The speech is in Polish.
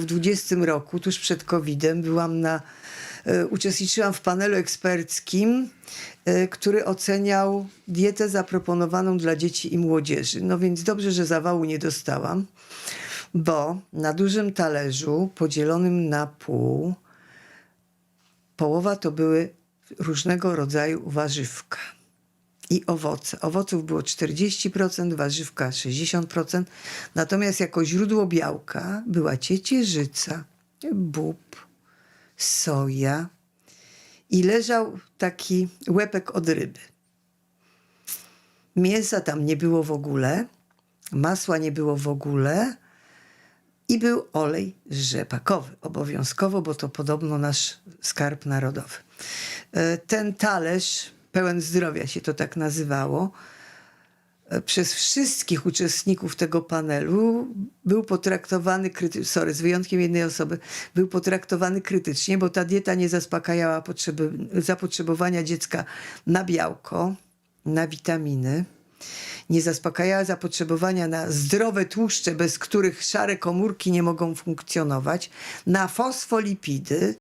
w 20 roku, tuż przed COVID-em, byłam na, e, uczestniczyłam w panelu eksperckim, e, który oceniał dietę zaproponowaną dla dzieci i młodzieży. No więc dobrze, że zawału nie dostałam, bo na dużym talerzu podzielonym na pół połowa to były różnego rodzaju warzywka i owoce. Owoców było 40%, warzywka 60%, natomiast jako źródło białka była ciecierzyca, bób, soja i leżał taki łepek od ryby. Mięsa tam nie było w ogóle, masła nie było w ogóle i był olej rzepakowy obowiązkowo, bo to podobno nasz skarb narodowy. E, Ten talerz pełen zdrowia się to tak nazywało, e, przez wszystkich uczestników tego panelu był potraktowany krytycznie, sorry, z wyjątkiem jednej osoby, był potraktowany krytycznie, bo ta dieta nie zaspokajała potrzeby, zapotrzebowania dziecka na białko, na witaminy, nie zaspokajała zapotrzebowania na zdrowe tłuszcze, bez których szare komórki nie mogą funkcjonować, na fosfolipidy,